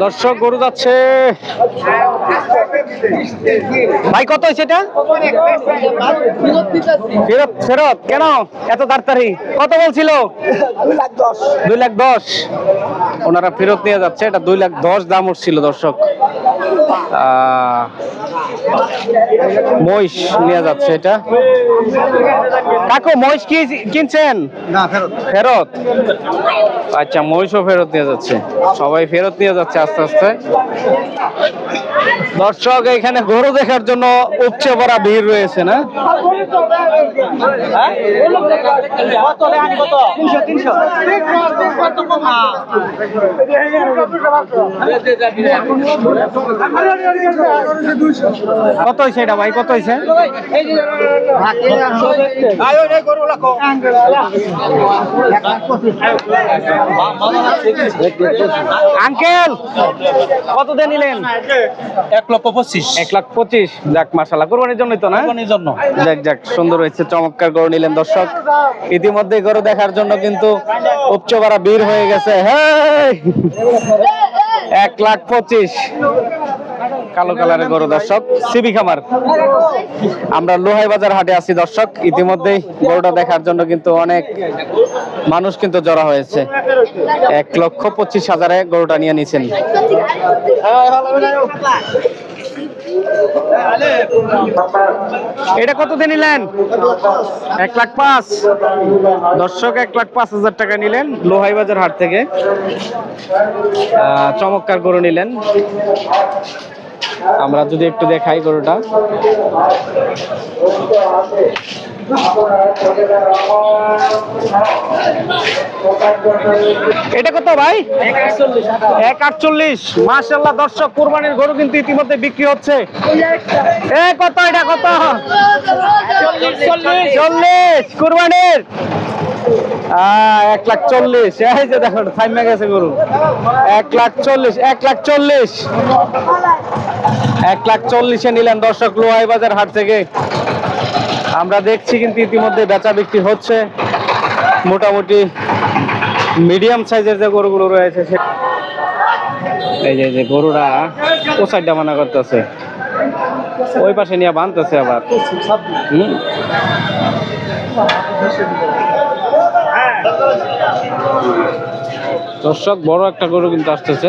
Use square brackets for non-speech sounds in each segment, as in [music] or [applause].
দর্শক গরু যাচ্ছে। ভাই কত হয়েছে এটা? ফেরত ফেরত কেন? এত তাড়াতাড়ি। কত বলছিল? দুই লাখ দশ। ওনারা ফেরত নিয়ে যাচ্ছে এটা দুই লাখ দশ দাম উঠছিল দর্শক। আহ, মহিষ নিয়ে যাচ্ছে এটা। কাকু মহিষ কি কিনছেন? না ফেরত। ফেরত? আচ্ছা মহিষও ফেরত নিয়ে যাচ্ছে। সবাই ফেরত নিয়ে যাচ্ছে আস্তে আস্তে। দর্শক, এখানে গরু দেখার জন্য উপচে পড়া ভিড় রয়েছে, না? কত হয়েছে এটা ভাই? কত হয়েছে আঙ্কেল কত দিয়ে নিলেন? এক লক্ষ পঁচিশ। এক লাখ পঁচিশ। যাক মাসাল্লাহ কোরবানির জন্যই তো না? কোরবানির জন্য। যাক যাক সুন্দর হয়েছে চমৎকার গরু নিলেন দর্শক। ইতিমধ্যে গরু দেখার জন্য কিন্তু উপচবারা বীর হয়ে গেছে। হ্যাঁ এক লাখ পঁচিশ। কালো কালারের গরু দর্শক, সিবি খামার। আমরা লোহাই বাজার হাটে আছি দর্শক, ইতিমধ্যেই গরুটা দেখার জন্য কিন্তু অনেক মানুষ কিন্তু জড়া হয়েছে। এক লক্ষ পঁচিশ হাজারে গরুটা নিয়ে নিয়েছেন এটা কত দিয়ে নিলেন? এক লাখ পাঁচ। দর্শক, এক লাখ পাঁচ হাজার টাকা নিলেন লোহাই বাজার হাট থেকে। চমৎকার গরু নিলেন। আমরা যদি একটু দেখাই গরুটা। এটা কত ভাই? এক আটচল্লিশ। মাসাল্লাহ দর্শক, কোরবানির গরু কিন্তু ইতিমধ্যে বিক্রি হচ্ছে। এ, কত এটা, কত? চল্লিশ, কোরবানির। এক লাখ চল্লিশ। এই যে দেখো থাইমে গেছে গরু। এক লাখ চল্লিশ, এক লাখ চল্লিশ। এক লাখ চল্লিশে নিলেন দর্শক লোহাই বাজার হাট থেকে। আমরা দেখছি কিন্তু ইতিমধ্যে বেচা বিক্রি হচ্ছে। মোটামুটি মিডিয়াম সাইজের যে গরুগুলো রয়েছে, সে এই যে গরুরা ও সাইডটা মানা করতেছে? ওই পাশে নিয়ে বাঁধতেছে আবার। দর্শক, বড় একটা গরু কিন্তু আসতেছে।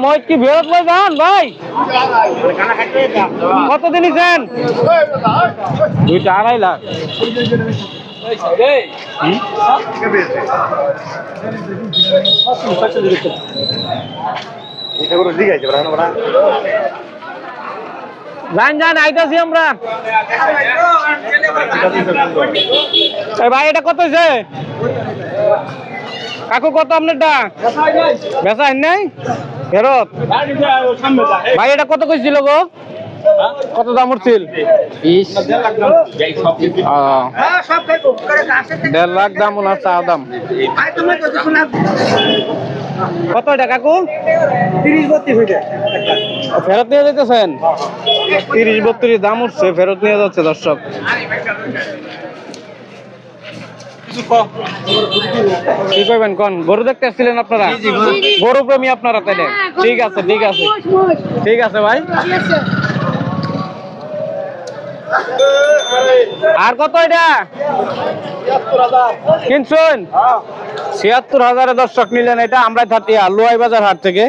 মহিত কি বেরোত লই যান ভাই? কত দিনিছেন দুইটা আড়াই লাখ। হুম? যান যান আইতাছি আমরা। এ ভাই এটা কত হয়েছে কাকু কত আপনারটা? বেচা হয় নাই? ফেরত? ভাই এটা কত কইছিল গো? কত দাম উঠছিল? দেড় লাখ দাম ওনার চা দাম। কত এটা কাকু? ফেরত নিয়ে যেতেছেন তিরিশ বত্রিশ দাম উঠছে ফেরত নিয়ে যাচ্ছে দর্শক। কি করবেন কোন? গরু দেখতে আসছিলেন আপনারা? গরু। প্রেমী আপনারা তাইলে। ঠিক আছে ঠিক আছে। ঠিক আছে ভাই। আর কত এটা? কিনছুন? ছিয়াত্তর হাজারে দর্শক নিলেন এটা আমরা থাকি লোহাই বাজার হাট থেকে।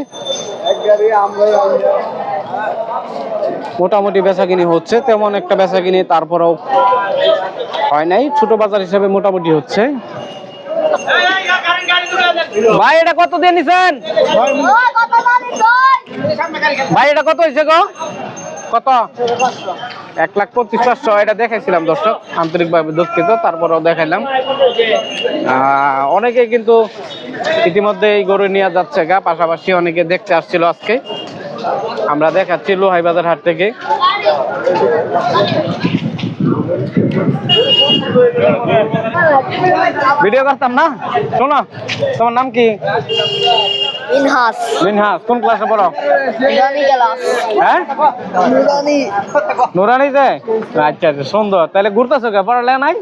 মোটামুটি বেচা কিনি হচ্ছে তেমন একটা বেচা কিনি তারপরেও হয় নাই। ছোট বাজার হিসাবে মোটামুটি হচ্ছে। ভাই এটা কত দিয়ে নিছেন? ভাই এটা কত হয়েছে গো? কত? এক লাখ পঁচিশ পাঁচশো, এটা দেখাইছিলাম দর্শক, আন্তরিকভাবে দুঃখিত, তারপরেও দেখাইলাম। অনেকে কিন্তু ইতিমধ্যে এই গরু নিয়ে যাচ্ছে গা, পাশাপাশি অনেকে দেখতে আসছিল আজকে। আমরা দেখাচ্ছি লোহাই বাজার হাট থেকে। ভিডিও করতাম না? শোনো, তোমার নাম কি? মিনহাস কোন ক্লাসে পড়ো? নুরানি ক্লাস হ্যাঁ? নুরানি নুরানিতে আচ্ছা আচ্ছা সুন্দর। তাহলে ঘুরতেছো কে? পড়ালে নাই?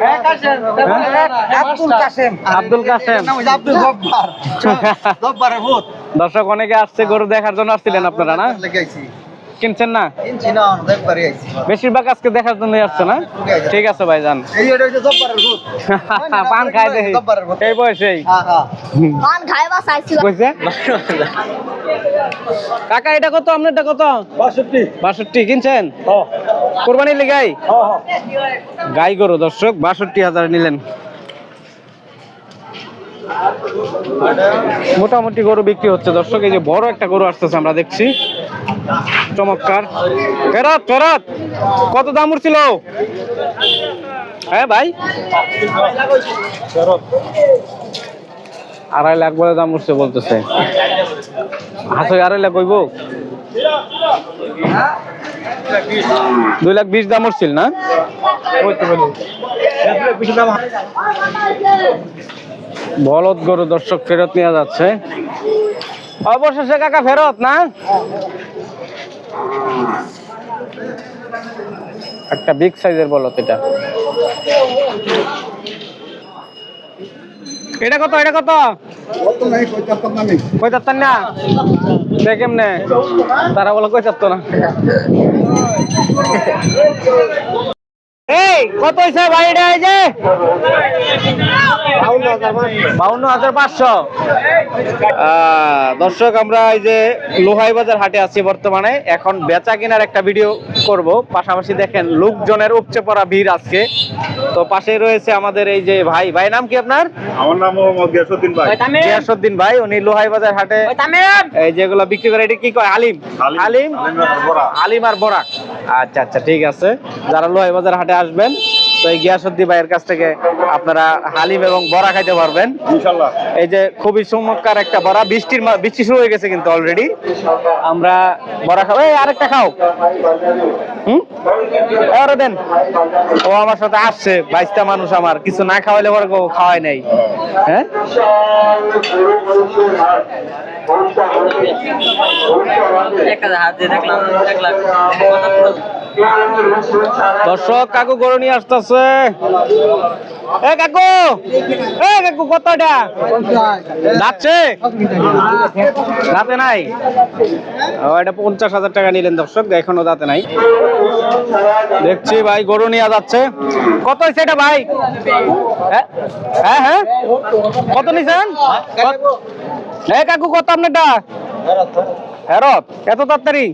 হ্যাঁ? আব্দুল কাসেম। আব্দুল কাসেম। আব্দুল জব্বার। [laughs] জব্বারের ভূত। দর্শক অনেকে আসছে গরু দেখার জন্য আসছিলেন আপনারা না? কিনছেন না? কিনছি না দেখবারই আইছি। বেশিরভাগ আজকে দেখার জন্য আসছে না? ঠিক আছে ভাই যান এই এটা হচ্ছে জব্বারের ভূত। [laughs] পান খাই দেখি। এই বয়সেই। হ্যাঁ হ্যাঁ পান খাইবা চাইছিল কইছে? কাকা এটা কত? আপনার এটা কত? বাষট্টি। বাষট্টি। কিনছেন? কোরবানির লিগাই গাই গরু দর্শক বাষট্টি হাজার নিলেন। মোটামুটি গরু বিক্রি হচ্ছে দর্শক এই যে বড় একটা গরু আসতেছে আমরা দেখছি। চমৎকার। ফেরত ফেরত। কত দাম উঠছিল? হ্যাঁ ভাই। আড়াই লাখ বলে দাম উঠছে বলতেছে। হাতে আড়াই লাখ কইব? দুই লাখ বিশ দাম উঠছিল না? বলদ গরু দর্শক ফেরত নিয়ে যাচ্ছে। অবশেষে কাকা ফেরত না? একটা বিগ সাইজের বলো এটা। এটা কত এটা কত? কই চাপতাম না? সে কেমনে। তারা বলে কই চাপতো না? এই কত হয়েছে এই যে? বাউন্ন হাজার পাঁচশো। দর্শক আমরা এই যে লোহাই বাজার হাটে আছি বর্তমানে। এখন বেচা কেনার একটা ভিডিও করব। পাশাপাশি দেখেন লোকজনের উপচে পড়া ভিড় আজকে। তো পাশেই রয়েছে আমাদের এই যে ভাই। ভাই নাম কি আপনার? আমার নাম মোহাম্মদ গিয়াসুদ্দিন ভাই। গিয়াসউদ্দিন ভাই উনি লোহাই বাজার হাটে এই যেগুলো বিক্রি করে এটা কি কয়? আলিম। আলিম। আলিম? আলিম আর বড়া। আলিম আর বরাক আচ্ছা আচ্ছা ঠিক আছে। যারা লোহাই বাজার হাটে আসবেন তো এই গিয়াসুদ্দিন ভাইয়ের কাছ থেকে আপনারা হালিম এবং বড়া খাইতে পারবেন। ইনশাল্লাহ। এই যে খুবই চমৎকার একটা বড়া বৃষ্টির মা- বৃষ্টি শুরু হয়ে গেছে কিন্তু অলরেডি আমরা বড়া খাব। এই আরেকটা খাও। হুম? আরে দেন। ও আমার সাথে আসছে বাইশটা মানুষ আমার। কিছু না খাওয়াইলে পরে খাওয়াই নাই। হ্যাঁ? দর্শক, কাকু গরু নিয়ে আসতেছে। এ কাকু এ কাকু কতটা যাচ্ছে? দাঁতে নাই? ও, এটা পঞ্চাশ হাজার টাকা নিলেন দর্শক, এখনও দাঁতে নাই। দেখছি ভাই, গরু নিয়ে যাচ্ছে। কত হয়েছে এটা ভাই? হ্যাঁ হ্যাঁ হ্যাঁ? কত নিছেন? এ কাকু, কত আপনারটা? ফেরত। এত তাড়াতাড়ি?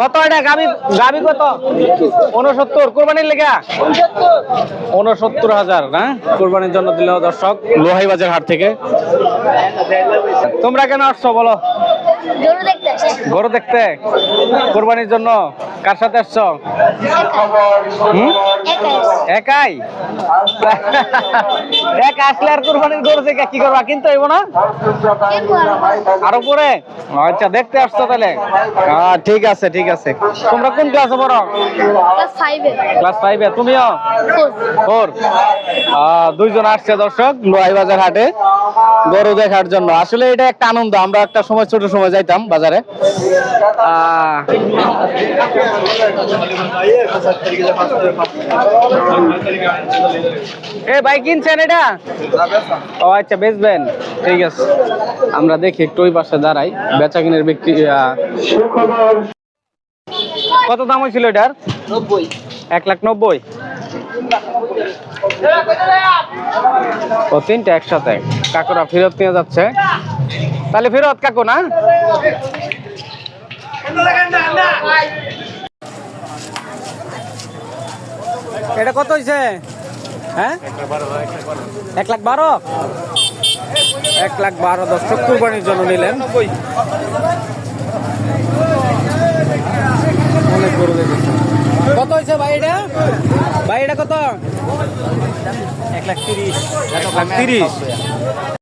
কত এটা? গাবি গাবি কত? উনসত্তর কোরবানির লেগা? উনসত্তর হাজার, না? কোরবানির জন্য দিল দর্শক লোহাই বাজার হাট থেকে। তোমরা কেন আসছো বলো? গরু দেখতে। কোরবানির জন্য কার সাথে আসছো? হুম? একাই। এক আসলে আর কোরবানির গরু থেকে কি করবা? কিনতে হইব না? আরও পরে আচ্ছা দেখতে আসছো তাহলে। ঠিক আছে ঠিক আছে। তোমরা কোন ক্লাসে পড়ো? ক্লাস ফাইভে তুমিও? ফোর দুইজন আসছে দর্শক লোহাই বাজার হাটে। গরু দেখার জন্য। আসলে এটা একটা আনন্দ। আমরা একটা সময় ছোট সময় যাইতাম বাজারে। আহ, এ ভাই কিনছেন এটা? ও আচ্ছা বেচবেন। ঠিক আছে। আমরা দেখি একটু ওই পাশে দাঁড়াই। বেচা কিনের ব্যক্তি কত দাম হয়েছিল এটার? নব্বই। এক লাখ নব্বই? ও তিনটা একসাথে। কাকুরা ফেরত নিয়ে যাচ্ছে। তাহলে ফেরত কাকু না? এটা কত হয়েছে হ্যাঁ? এক লাখ বারো? এক লাখ বারো দর্শক কুরবানির জন্য নিলেন। অনেক গরু দেখেছেন কত হয়েছে ভাই এটা? ভাই এটা কত? এক লাখ তিরিশ। এক লাখ তিরিশ।